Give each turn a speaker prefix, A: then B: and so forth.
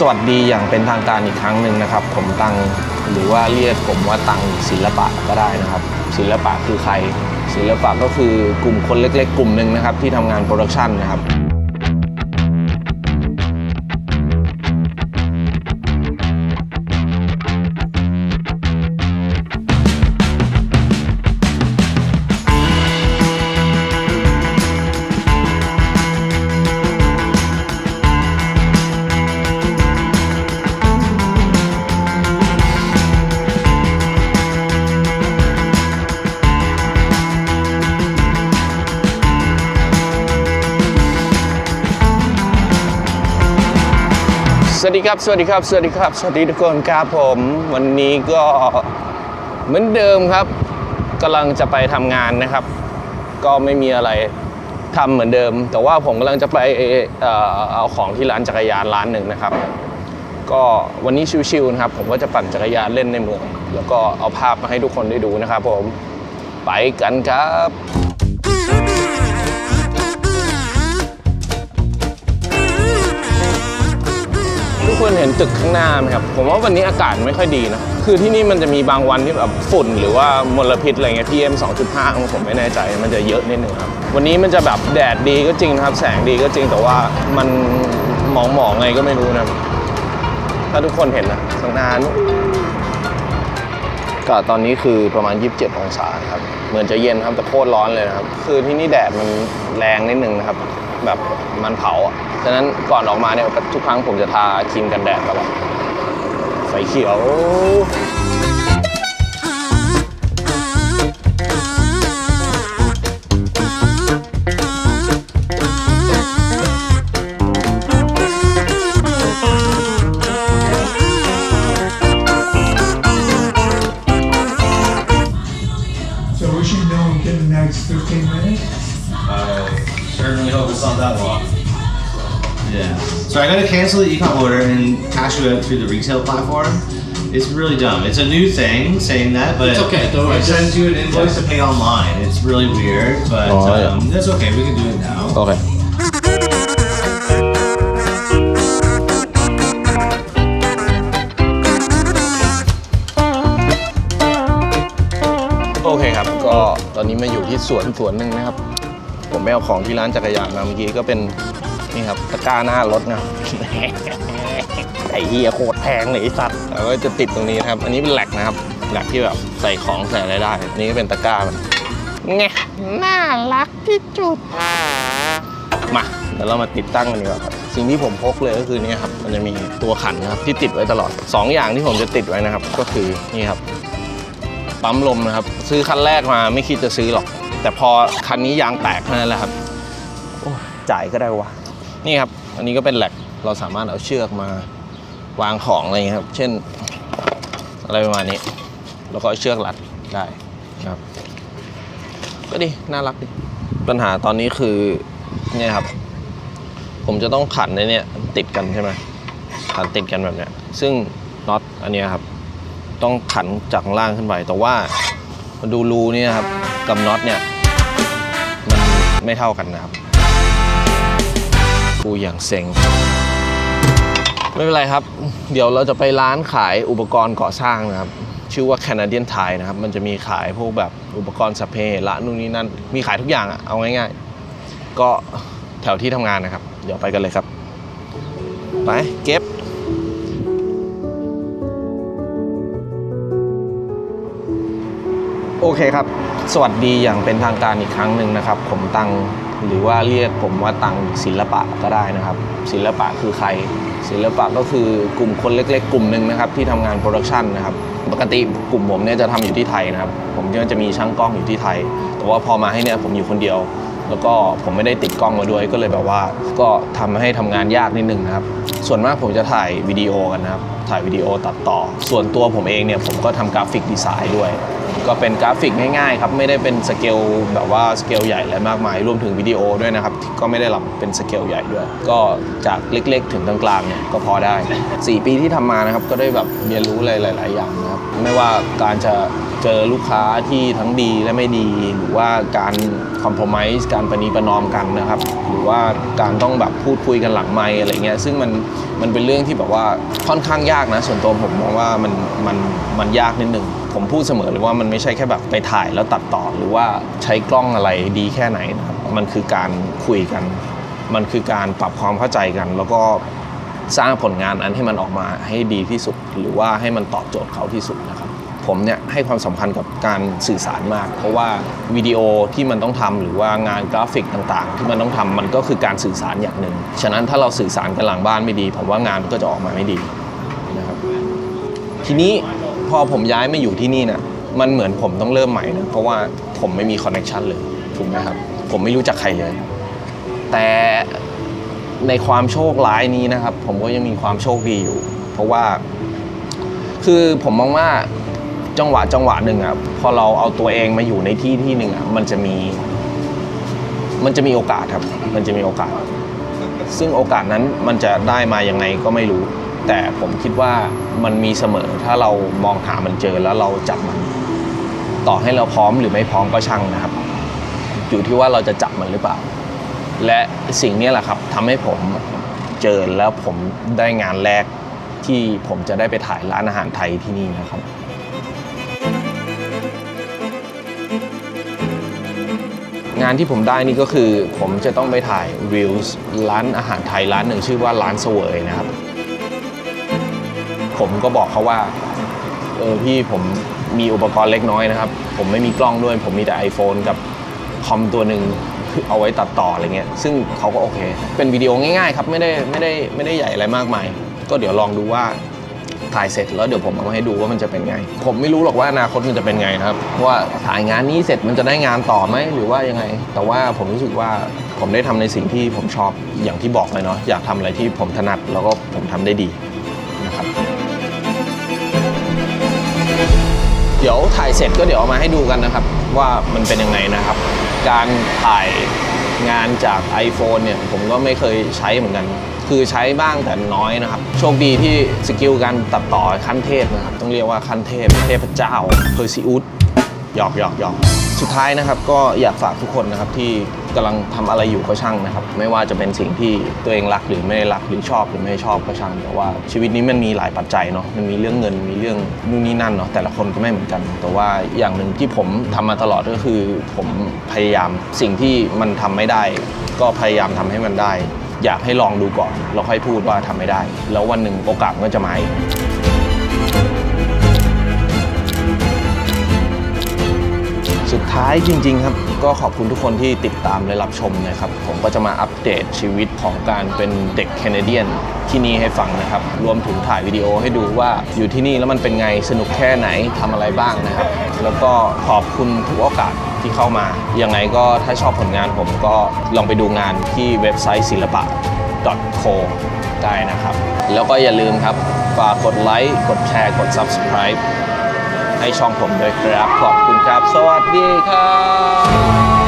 A: สวัสดีอย่างเป็นทางการอีกครั้งหนึ่งนะครับ ผมตังหรือว่าเรียกผมว่าตังศิลปะก็ได้นะครับ ศิลปะคือใคร ศิลปะก็คือกลุ่มคนเล็ก ๆ กลุ่มหนึ่งนะครับที่ทำงานโปรดักชันนะครับ วัสดีครับสวัสดีครับ สวัสดีครับ สวัสดีทุกคนครับผม วันนี้ก็เหมือนเดิมครับกำลังจะไปทำงานนะครับ ก็ไม่มีอะไรทำเหมือนเดิม แต่ว่าผมกำลังจะไปเออเอาของที่ร้านจักรยานร้านหนึ่งนะครับ ก็วันนี้ชิวๆนะครับ ผมก็จะปั่นจักรยานเล่นในเมือง แล้วก็เอาภาพมาให้ทุกคนได้ดูนะครับผมไปกันครับ คนเห็นตึกข้างหน้าไหมครับ ผมว่าวันนี้อากาศไม่ค่อยดีนะ คือที่นี่มันจะมีบางวันที่แบบฝุ่นหรือว่ามลพิษอะไรเงี้ย PM 2.5ผมไม่แน่ใจ มันจะเยอะนิดนึงครับ วันนี้มันจะแบบแดดดีก็จริงนะครับ แสงดีก็จริงแต่ว่ามันหมองๆไงก็ไม่รู้นะ ถ้าทุกคนเห็นนะข้างหน้านู้ก็ตอนนี้คือประมาณ 27 องศาครับ เหมือนจะเย็นครับแต่โคตรร้อนเลยนะครับ คือที่นี่แดดมันแรงนิดนึงนะครับ แบบมันเผาอะฉะนั้นก่อนออกมาเนี่ยทุกครั้งผมจะทาครีมกันแดดตลอดไฟเขียว
B: So we should know within the next 15 minutes.
C: I certainly hope it's not that long. Yeah. So I gotta cancel the econ order and cash it out through the retail platform. It's really dumb. It's a new thing saying that, but
D: It's okay, don't worry.
C: It sends you an invoice to pay online. It's really weird, but
A: Oh, yeah.
C: um, that's okay. We can do it now.
A: โอเค โอเคครับ ก็ตอนนี้มาอยู่ที่สวนสวนหนึ่งนะครับ ผม ไปเอาของที่ร้านจักรยานมาเมื่อกี้ก็เป็นนี่ครับตะกร้าหน้ารถนะ ไอ้เฮียโคตรแพงเลยไอ้สัตว์แล้วก็จะติดตรงนี้นะครับ อันนี้เป็นแหลกนะครับแหลกที่แบบใส่ของใส่อะไรได้อันนี้ก็เป็นตะกร้ามันไงน่ารักที่จุด มาเดี๋ยวเรามาติดตั้งกันดีกว่าครับสิ่งที่ผมพกเลยก็คือเนี่ยครับมันจะมีตัวขันนะครับที่ติดไว้ตลอด 2 อย่างที่ผมจะติดไว้นะครับ ก็คือนี่ครับปั๊มลมนะครับ ซื้อคันแรกมาไม่คิดจะซื้อหรอก แต่พอคันนี้ยางแตกเท่านั้นแหละครับโอ้ยจ่ายก็ได้วะนี่ครับ อันนี้ก็เป็นแหลกเราสามารถเอาเชือกมาวางของอะไรอย่างเงี้ยครับ เช่น อะไรประมาณนี้ แล้วก็เอาเชือกรัดได้นะครับ ก็ดีน่ารักดีปัญหาตอนนี้คือเนี่ยครับ ผมจะต้องขันในเนี่ยติดกันใช่ไหมขันติดกันแบบเนี้ย ซึ่งน็อตอันเนี้ยครับ ต้องขันจากข้างล่างขึ้นไปแต่ว่ามาดูรูเนี่ยครับกับน็อตเนี่ยมัน ไม่เท่ากันนะครับ กูอย่างเซ็ง ไม่เป็นไรครับ เดี๋ยวเราจะไปร้านขายอุปกรณ์ก่อสร้างนะครับ ชื่อว่า Canadian Tire นะครับ มันจะมีขายพวกแบบอุปกรณ์สัพเพละนู่นนี่นั่น มีขายทุกอย่างอะเอาง่ายๆ ก็แถวที่ทำงานนะครับ เดี๋ยวไปกันเลยครับ ไปเก็บ โอเคครับ สวัสดีอย่างเป็นทางการอีกครั้งหนึ่งนะครับ ผมตังหรือว่าเรียกผมว่าตังศิลปะก็ได้นะครับ ศิลปะคือใคร ศิลปะก็คือกลุ่มคนเล็ก ๆ กลุ่มหนึ่งนะครับที่ทำงานโปรดักชันนะครับปกติกลุ่มผมเนี่ยจะทำอยู่ที่ไทยนะครับ ผมก็จะมีช่างกล้องอยู่ที่ไทย แต่ว่าพอมาให้เนี่ยผมอยู่คนเดียว แล้วก็ผมไม่ได้ติดกล้องมาด้วยก็เลยแบบว่า ก็ทำให้ทำงานยากนิดนึงนะครับ ส่วนมากผมจะถ่ายวิดีโอกันนะครับ ถ่ายวิดีโอตัดต่อ ส่วนตัวผมเองเนี่ยผมก็ทำกราฟิกดีไซน์ด้วย ก็เป็นกราฟิกง่ายๆครับไม่ได้เป็นสเกลแบบว่าสเกลใหญ่อะไรมากมายรวมถึงวิดีโอด้วยนะครับก็ไม่ได้รับเป็นสเกลใหญ่ด้วย ก็จากเล็กๆ ถึงกลางๆเนี่ยก็พอได้ 4 ปีที่ทำมานะครับก็ได้แบบเรียนรู้อะไรหลาย ๆ อย่างนะครับไม่ว่าการจะเจอลูกค้าที่ทั้งดีและไม่ดี หรือว่าการคอม p r o m i s e การประนีประนอมกันนะครับ หรือว่าการต้องแบบพูดคุยกันหลังไมค์อะไรเงี้ยซึ่งมันมันเป็นเรื่องที่แบบว่าค่อนข้างยากากนะ ส่วนตัวผมมองว่ามันมันมันยากนิดหนึ่งผมพูดเสมอเลยว่ามันไม่ใช่แค่แบบไปถ่ายแล้วตัดต่อหรือว่าใช้กล้องอะไรดีแค่ไหนนะครับมันคือการคุยกัน มันคือการปรับความเข้าใจกัน แล้วก็สร้างผลงานอันให้มันออกมาให้ดีที่สุด หรือว่าให้มันตอบโจทย์เขาที่สุดนะครับผมเนี่ยให้ความสำคัญกับการสื่อสารมาก เพราะว่าวิดีโอที่มันต้องทำหรือว่างานกราฟิกต่างๆ ที่มันต้องทำมันก็คือการสื่อสารอย่างหนึ่งฉะนั้นถ้าเราสื่อสารกันหลังบ้านไม่ดี ผมว่างานมันก็จะออกมาไม่ดี ทีนี้พอผมย้ายมาอยู่ที่นี่นี่ยมันเหมือนผมต้องเริ่มใหม่นะเพราะว่าผมไม่มีคอนเน็ชันเลยถูกไหมครับ ผมไม่รู้จักใครเลย แต่ในความโชคร้ายนี้นะครับ ผมก็ยังมีความโชคดีอยู่ เพราะว่า คือผมมองว่าจังหวะจังหวะหนึ่งอะพอเราเอาตัวเองมาอยู่ในที่ที่หนึ่งอะมันจะมี มันจะมีโอกาสครับ มันจะมีโอกาส ซึ่งโอกาสนั้นมันจะได้มายังไงก็ไม่รู้ แต่ผมคิดว่ามันมีเสมอถ้าเรามองหามันเจอแล้วเราจับมัน ต่อให้เราพร้อมหรือไม่พร้อมก็ช่างนะครับ อยู่ที่ว่าเราจะจับมันหรือเปล่า และสิ่งนี้แหละครับทำให้ผมเจอแล้วผมได้งานแรกที่ผมจะได้ไปถ่ายร้านอาหารไทยที่นี่นะครับงานที่ผมได้นี่ก็คือผมจะต้องไปถ่ายรีวิวร้านอาหารไทยร้านหนึ่งชื่อว่าร้านเสวยนะครับ ผมก็บอกเขาว่า เออพี่ผมมีอุปกรณ์เล็กน้อยนะครับ ผมไม่มีกล้องด้วย ผมมีแต่ iPhone กับคอมตัวหนึ่งเอาไว้ตัดต่ออะไรเงี้ย ซึ่งเขาก็โอเค เป็นวิดีโอง่ายๆครับไม่ได้ไม่ได้ไม่ได้ใหญ่อะไรมากมาย ก็เดี๋ยวลองดูว่าถ่ายเสร็จแล้วเดี๋ยวผมเอามาให้ดูว่ามันจะเป็นไง ผมไม่รู้หรอกว่าอนาคตมันจะเป็นไงนะครับว่าถ่ายงานนี้เสร็จมันจะได้งานต่อไหมหรือว่ายังไง แต่ว่าผมรู้สึกว่าผมได้ทำในสิ่งที่ผมชอบอย่างที่บอกเลยเนาะอยากทำอะไรที่ผมถนัดแล้วก็ผมทำได้ดีนะครับ ดี๋ยวถ่ายเสร็จก็เดี๋ยวเอามาให้ดูกันนะครับ ว่ามันเป็นยังไงนะครับ การถ่ายงานจาก iPhone เนี่ยผมก็ไม่เคยใช้เหมือนกัน คือใช้บ้างแต่น้อยนะครับ โชคดีที่สกิลการตัดต่อขั้นเทพนะครับ ต้องเรียกว่าขั้นเทพเทพเจ้าเพอร์ซิอุสหยอกหยอกหยอกสุดท้ายนะครับ ก็อยากฝากทุกคนนะครับที่ กำลังทำอะไรอยู่ก็ช่างนะครับ ไม่ว่าจะเป็นสิ่งที่ตัวเองรักหรือไม่ได้รักหรือชอบหรือไม่ชอบก็ช่างแต่ว่าชีวิตนี้มันมีหลายปัจจัยเนาะมันมีเรื่องเงินมีเรื่องนู่นนี่นั่นเนาะแต่ละคนก็ไม่เหมือนกัน แต่ว่าอย่างหนึ่งที่ผมทำมาตลอดก็คือ ผมพยายามสิ่งที่มันทำไม่ได้ ก็พยายามทำให้มันได้ อยากให้ลองดูก่อนแล้วค่อยพูดว่าทำไม่ได้ แล้ววันหนึ่งโอกาสก็จะมาเอง ท้ายจริง ๆ ครับ ก็ขอบคุณทุกคนที่ติดตามและรับชมนะครับ ผมก็จะมาอัปเดตชีวิตของการเป็นเด็กแคนาเดียนที่นี่ให้ฟังนะครับ รวมถึงถ่ายวิดีโอให้ดูว่าอยู่ที่นี่แล้วมันเป็นไงสนุกแค่ไหนทำอะไรบ้างนะครับ แล้วก็ขอบคุณทุกโอกาสที่เข้ามา ยังไงก็ถ้าชอบผลงานผมก็ลองไปดูงานที่เว็บไซต์ศิลปะ .co ได้นะครับ แล้วก็อย่าลืมครับ ฝากกดไลค์ กดแชร์ กด subscribe ให้ช่องผมด้วยครับ ขอบคุณครับ สวัสดีครับ